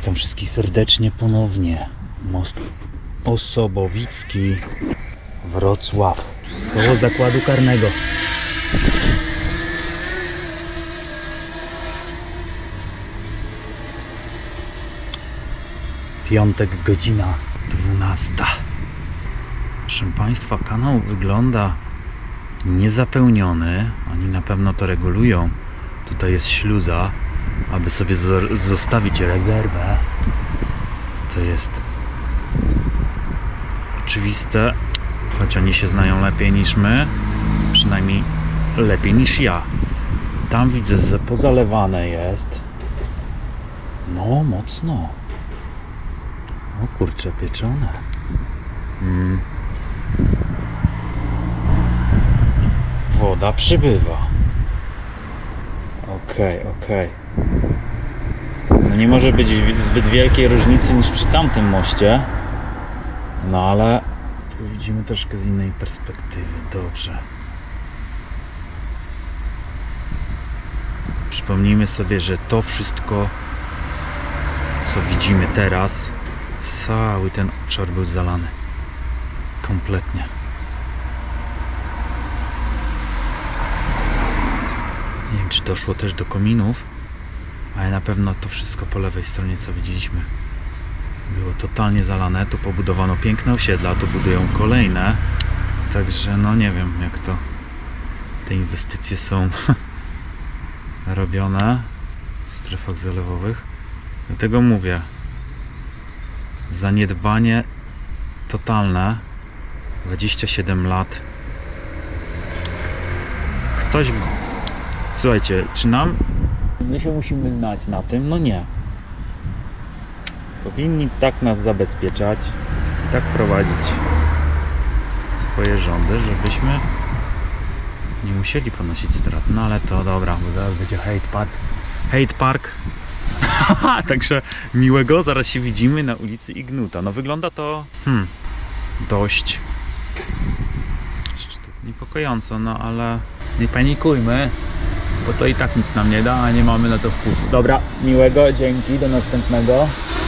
Witam wszystkich serdecznie ponownie. Most Osobowicki, Wrocław. Koło zakładu karnego. Piątek, godzina 12. Proszę Państwa, kanał wygląda niezapełniony. Oni na pewno to regulują. Tutaj jest śluza, aby sobie zo- zostawić rezerwę. To jest oczywiste, choć oni się znają lepiej niż my, przynajmniej lepiej niż ja. Tam widzę, że pozalewane jest. No, mocno. O kurcze, pieczone. Mm. Woda przybywa. Okej, okej. No nie może być zbyt wielkiej różnicy niż przy tamtym moście. No ale tu widzimy troszkę z innej perspektywy. Dobrze. Przypomnijmy sobie, że to wszystko, co widzimy teraz, cały ten obszar był zalany. Kompletnie. Nie wiem, czy doszło też do kominów, ale na pewno to wszystko po lewej stronie, co widzieliśmy, było totalnie zalane. Tu pobudowano piękne osiedla, tu budują kolejne. Także no nie wiem, jak to te inwestycje są robione w strefach zalewowych. Dlatego mówię, zaniedbanie totalne. 27 lat. Ktoś Słuchajcie, czy nam. My się musimy znać na tym? No nie. Powinni tak nas zabezpieczać, tak prowadzić swoje rządy, żebyśmy nie musieli ponosić strat. No ale to dobra, bo zaraz będzie hate park. Hate park. Także miłego, zaraz się widzimy na ulicy Ignuta. No wygląda to hmm, dość niepokojąco, no ale nie panikujmy bo to i tak nic nam nie da, a nie mamy na to wpływu. Dobra, miłego, dzięki, do następnego.